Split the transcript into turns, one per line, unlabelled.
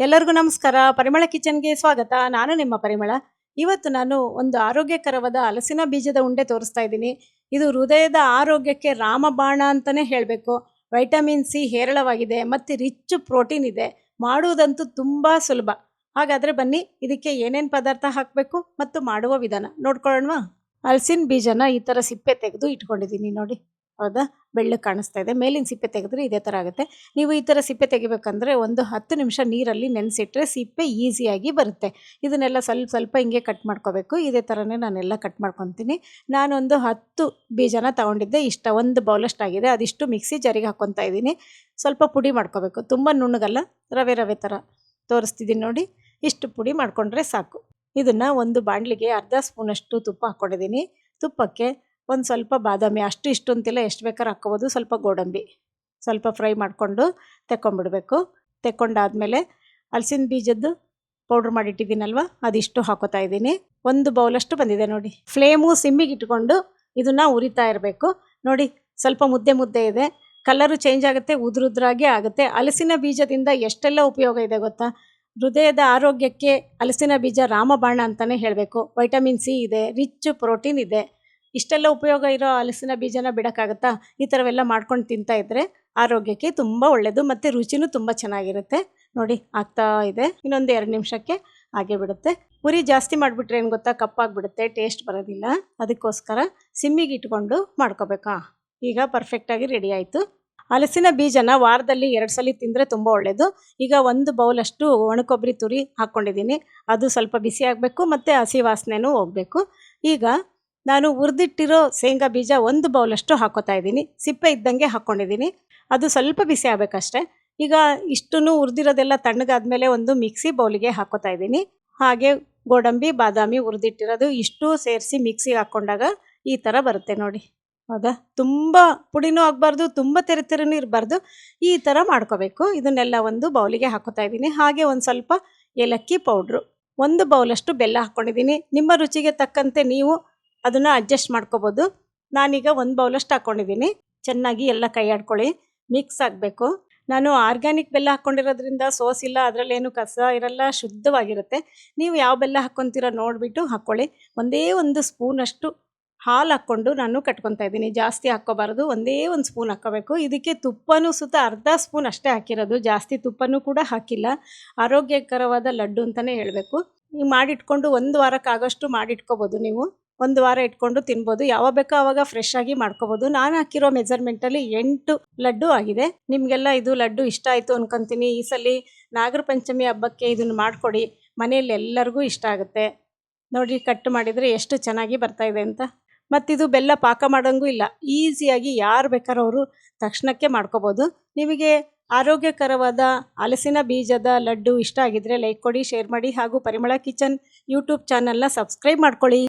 ಎಲ್ಲರಿಗೂ ನಮಸ್ಕಾರ. ಪರಿಮಳ ಕಿಚನ್ಗೆ ಸ್ವಾಗತ. ನಾನು ನಿಮ್ಮ ಪರಿಮಳ. ಇವತ್ತು ನಾನು ಒಂದು ಆರೋಗ್ಯಕರವಾದ ಹಲಸಿನ ಬೀಜದ ಉಂಡೆ ತೋರಿಸ್ತಾ ಇದ್ದೀನಿ. ಇದು ಹೃದಯದ ಆರೋಗ್ಯಕ್ಕೆ ರಾಮಬಾಣ ಅಂತಲೇ ಹೇಳಬೇಕು. ವೈಟಮಿನ್ ಸಿ ಹೇರಳವಾಗಿದೆ ಮತ್ತು ರಿಚ್ ಪ್ರೋಟೀನ್ ಇದೆ. ಮಾಡುವುದಂತೂ ತುಂಬ ಸುಲಭ. ಹಾಗಾದರೆ ಬನ್ನಿ, ಇದಕ್ಕೆ ಏನೇನು ಪದಾರ್ಥ ಹಾಕಬೇಕು ಮತ್ತು ಮಾಡುವ ವಿಧಾನ ನೋಡ್ಕೊಳ್ಳೋಣವಾ? ಹಲಸಿನ ಬೀಜನ ಈ ಥರ ಸಿಪ್ಪೆ ತೆಗೆದು ಇಟ್ಕೊಂಡಿದ್ದೀನಿ ನೋಡಿ. ಹೌದಾ ಬೆಳ್ಳಗೆ ಕಾಣಿಸ್ತಾ ಇದೆ. ಮೇಲಿನ ಸಿಪ್ಪೆ ತೆಗೆದ್ರೆ ಇದೇ ಥರ ಆಗುತ್ತೆ. ನೀವು ಈ ಥರ ಸಿಪ್ಪೆ ತೆಗಿಬೇಕಂದ್ರೆ ಒಂದು ಹತ್ತು ನಿಮಿಷ ನೀರಲ್ಲಿ ನೆನೆಸಿಟ್ರೆ ಸಿಪ್ಪೆ ಈಸಿಯಾಗಿ ಬರುತ್ತೆ. ಇದನ್ನೆಲ್ಲ ಸ್ವಲ್ಪ ಸ್ವಲ್ಪ ಹಿಂಗೆ ಕಟ್ ಮಾಡ್ಕೋಬೇಕು. ಇದೇ ಥರನೇ ನಾನೆಲ್ಲ ಕಟ್ ಮಾಡ್ಕೊತೀನಿ. ನಾನೊಂದು ಹತ್ತು ಬೀಜನ ತಗೊಂಡಿದ್ದೆ. ಇಷ್ಟ ಒಂದು ಬೌಲಷ್ಟಾಗಿದೆ ಅದಿಷ್ಟು ಮಿಕ್ಸಿ ಜರಿಗೆ ಹಾಕ್ಕೊತಾ ಇದ್ದೀನಿ. ಸ್ವಲ್ಪ ಪುಡಿ ಮಾಡ್ಕೋಬೇಕು. ತುಂಬ ನುಣ್ಣಗಲ್ಲ. ರವೆ ರವೆ ಥರ ತೋರಿಸ್ತಿದ್ದೀನಿ ನೋಡಿ. ಇಷ್ಟು ಪುಡಿ ಮಾಡಿಕೊಂಡ್ರೆ ಸಾಕು. ಇದನ್ನು ಒಂದು ಬಾಣಲಿಗೆ ಅರ್ಧ ಸ್ಪೂನಷ್ಟು ತುಪ್ಪ ಹಾಕ್ಕೊಂಡಿದ್ದೀನಿ. ತುಪ್ಪಕ್ಕೆ ಒಂದು ಸ್ವಲ್ಪ ಬಾದಾಮಿ, ಅಷ್ಟು ಇಷ್ಟು ಅಂತಿಲ್ಲ ಎಷ್ಟು ಬೇಕಾದ್ರೂ ಹಾಕ್ಕೋಬೋದು. ಸ್ವಲ್ಪ ಗೋಡಂಬಿ ಸ್ವಲ್ಪ ಫ್ರೈ ಮಾಡಿಕೊಂಡು ತೆಕ್ಕೊಂಬಿಡಬೇಕು. ತೆಕ್ಕೊಂಡಾದಮೇಲೆ ಹಲಸಿನ ಬೀಜದ್ದು ಪೌಡ್ರ್ ಮಾಡಿಟ್ಟಿದ್ದೀನಲ್ವ, ಅದಿಷ್ಟು ಹಾಕೋತಾ ಇದ್ದೀನಿ. ಒಂದು ಬೌಲಷ್ಟು ಬಂದಿದೆ ನೋಡಿ. ಫ್ಲೇಮು ಸಿಮ್ಮಿಗೆ ಇಟ್ಕೊಂಡು ಇದನ್ನು ಉರಿತಾ ಇರಬೇಕು. ನೋಡಿ, ಸ್ವಲ್ಪ ಮುದ್ದೆ ಮುದ್ದೆ ಇದೆ. ಕಲರು ಚೇಂಜ್ ಆಗುತ್ತೆ, ಉದುರುದ್ರಾಗೆ ಆಗುತ್ತೆ. ಹಲಸಿನ ಬೀಜದಿಂದ ಎಷ್ಟೆಲ್ಲ ಉಪಯೋಗ ಇದೆ ಗೊತ್ತಾ? ಹೃದಯದ ಆರೋಗ್ಯಕ್ಕೆ ಹಲಸಿನ ಬೀಜ ರಾಮಬಾಣ ಅಂತಲೇ ಹೇಳಬೇಕು. ವೈಟಮಿನ್ ಸಿ ಇದೆ, ರಿಚ್ ಪ್ರೋಟೀನ್ ಇದೆ. ಇಷ್ಟೆಲ್ಲ ಉಪಯೋಗ ಇರೋ ಹಲಸಿನ ಬೀಜನ ಬಿಡೋಕ್ಕಾಗತ್ತಾ? ಈ ಥರವೆಲ್ಲ ಮಾಡ್ಕೊಂಡು ತಿಂತಾ ಇದ್ದರೆ ಆರೋಗ್ಯಕ್ಕೆ ತುಂಬ ಒಳ್ಳೆಯದು ಮತ್ತು ರುಚಿನೂ ತುಂಬ ಚೆನ್ನಾಗಿರುತ್ತೆ. ನೋಡಿ, ಆಗ್ತಾ ಇದೆ. ಇನ್ನೊಂದು ಎರಡು ನಿಮಿಷಕ್ಕೆ ಹಾಗೆ ಬಿಡುತ್ತೆ. ಪುರಿ ಜಾಸ್ತಿ ಮಾಡಿಬಿಟ್ರೆ ಏನು ಗೊತ್ತಾ? ಕಪ್ಪಾಗಿಬಿಡುತ್ತೆ, ಟೇಸ್ಟ್ ಬರೋದಿಲ್ಲ. ಅದಕ್ಕೋಸ್ಕರ ಸಿಮ್ಮಿಗೆ ಇಟ್ಕೊಂಡು ಮಾಡ್ಕೋಬೇಕಾ? ಈಗ ಪರ್ಫೆಕ್ಟಾಗಿ ರೆಡಿ ಆಯಿತು. ಹಲಸಿನ ಬೀಜನ ವಾರದಲ್ಲಿ ಎರಡು ಸಲ ತಿಂದರೆ ತುಂಬ ಒಳ್ಳೆಯದು ಈಗ ಒಂದು ಬೌಲಷ್ಟು ಒಣಕೊಬ್ಬರಿ ತುರಿ ಹಾಕ್ಕೊಂಡಿದ್ದೀನಿ. ಅದು ಸ್ವಲ್ಪ ಬಿಸಿ ಆಗಬೇಕು ಮತ್ತು ಹಸಿ ವಾಸನೆನೂ ಹೋಗಬೇಕು. ಈಗ ನಾನು ಹುರಿದಿಟ್ಟಿರೋ ಶೇಂಗಾ ಬೀಜ ಒಂದು ಬೌಲಷ್ಟು ಹಾಕೋತಾ ಇದ್ದೀನಿ. ಸಿಪ್ಪೆ ಇದ್ದಂಗೆ ಹಾಕ್ಕೊಂಡಿದ್ದೀನಿ ಅದು ಸ್ವಲ್ಪ ಬಿಸಿ ಆಗಬೇಕಷ್ಟೆ. ಈಗ ಇಷ್ಟನ್ನು ಹುರಿದಿರೋದೆಲ್ಲ ತಣ್ಣಗಾದ್ಮೇಲೆ ಒಂದು ಮಿಕ್ಸಿ ಬೌಲಿಗೆ ಹಾಕೋತಾ ಇದ್ದೀನಿ. ಹಾಗೆ ಗೋಡಂಬಿ, ಬಾದಾಮಿ ಹುರಿದಿಟ್ಟಿರೋದು ಇಷ್ಟು ಸೇರಿಸಿ ಮಿಕ್ಸಿಗೆ ಹಾಕ್ಕೊಂಡಾಗ ಈ ಥರ ಬರುತ್ತೆ ನೋಡಿ. ಹೌದಾ? ತುಂಬ ಪುಡಿನೂ ಆಗಬಾರ್ದು, ತುಂಬ ತೆರೆ ತೆರೆನೂ ಇರಬಾರ್ದು. ಈ ಥರ ಮಾಡ್ಕೋಬೇಕು. ಇದನ್ನೆಲ್ಲ ಒಂದು ಬೌಲಿಗೆ ಹಾಕೋತಾ ಇದ್ದೀನಿ. ಹಾಗೆ ಒಂದು ಸ್ವಲ್ಪ ಏಲಕ್ಕಿ ಪೌಡ್ರು. ಒಂದು ಬೌಲಷ್ಟು ಬೆಲ್ಲ ಹಾಕ್ಕೊಂಡಿದ್ದೀನಿ ನಿಮ್ಮ ರುಚಿಗೆ ತಕ್ಕಂತೆ ನೀವು ಅದನ್ನು ಅಡ್ಜಸ್ಟ್ ಮಾಡ್ಕೋಬೋದು. ನಾನೀಗ ಒಂದು ಬೌಲಷ್ಟು ಹಾಕ್ಕೊಂಡಿದ್ದೀನಿ ಚೆನ್ನಾಗಿ ಎಲ್ಲ ಕೈ ಆಡ್ಕೊಳ್ಳಿ ಮಿಕ್ಸ್ ಆಗಬೇಕು. ನಾನು ಆರ್ಗ್ಯಾನಿಕ್ ಬೆಲ್ಲ ಹಾಕ್ಕೊಂಡಿರೋದ್ರಿಂದ ಸೋಸ್ ಇಲ್ಲ, ಅದರಲ್ಲೇನು ಕಸ ಇರಲ್ಲ, ಶುದ್ಧವಾಗಿರುತ್ತೆ. ನೀವು ಯಾವ ಬೆಲ್ಲ ಹಾಕ್ಕೊತೀರೋ ನೋಡಿಬಿಟ್ಟು ಹಾಕ್ಕೊಳ್ಳಿ. ಒಂದೇ ಒಂದು ಸ್ಪೂನಷ್ಟು ಹಾಲು ಹಾಕ್ಕೊಂಡು ನಾನು ಕಟ್ಕೊತಾ ಇದ್ದೀನಿ. ಜಾಸ್ತಿ ಹಾಕ್ಕೋಬಾರ್ದು. ಒಂದೇ ಒಂದು ಸ್ಪೂನ್ ಹಾಕ್ಕೋಬೇಕು. ಇದಕ್ಕೆ ತುಪ್ಪನೂ ಸುತ್ತ ಅರ್ಧ ಸ್ಪೂನ್ ಅಷ್ಟೇ ಹಾಕಿರೋದು. ಜಾಸ್ತಿ ತುಪ್ಪನೂ ಕೂಡ ಹಾಕಿಲ್ಲ. ಆರೋಗ್ಯಕರವಾದ ಲಡ್ಡು ಅಂತಲೇ ಹೇಳಬೇಕು. ನೀವು ಮಾಡಿಟ್ಕೊಂಡು ಒಂದು ವಾರಕ್ಕಾಗಷ್ಟು ಮಾಡಿಟ್ಕೋಬೋದು ನೀವು. ಒಂದು ವಾರ ಇಟ್ಕೊಂಡು ತಿನ್ಬೋದು. ಯಾವಾಗ ಬೇಕೋ ಆವಾಗ ಫ್ರೆಶ್ ಆಗಿ ಮಾಡ್ಕೋಬೋದು. ನಾನು ಹಾಕಿರೋ ಮೆಜರ್ಮೆಂಟಲ್ಲಿ ಎಂಟು ಲಡ್ಡು ಆಗಿದೆ. ನಿಮಗೆಲ್ಲ ಇದು ಲಡ್ಡು ಇಷ್ಟ ಆಯಿತು ಅನ್ಕೊತೀನಿ. ಈ ಸಲ ನಾಗರ ಪಂಚಮಿ ಹಬ್ಬಕ್ಕೆ ಇದನ್ನು ಮಾಡಿಕೊಡಿ. ಮನೆಯಲ್ಲಿ ಎಲ್ಲರಿಗೂ ಇಷ್ಟ ಆಗುತ್ತೆ. ನೋಡಿ ಕಟ್ ಮಾಡಿದರೆ ಎಷ್ಟು ಚೆನ್ನಾಗಿ ಬರ್ತಾ ಇದೆ ಅಂತ. ಮತ್ತಿದು ಬೆಲ್ಲ ಪಾಕ ಮಾಡೋಂಗೂ ಇಲ್ಲ. ಈಸಿಯಾಗಿ ಯಾರು ಬೇಕಾದ್ರೂ ಅವರು ತಕ್ಷಣಕ್ಕೆ ಮಾಡ್ಕೋಬೋದು. ನಿಮಗೆ ಆರೋಗ್ಯಕರವಾದ ಹಲಸಿನ ಬೀಜದ ಲಡ್ಡು ಇಷ್ಟ ಆಗಿದ್ರೆ ಲೈಕ್ ಕೊಡಿ ಶೇರ್ ಮಾಡಿ ಹಾಗೂ ಪರಿಮಳ ಕಿಚನ್ ಯೂಟ್ಯೂಬ್ ಚಾನಲ್ನ ಸಬ್ಸ್ಕ್ರೈಬ್ ಮಾಡ್ಕೊಳ್ಳಿ.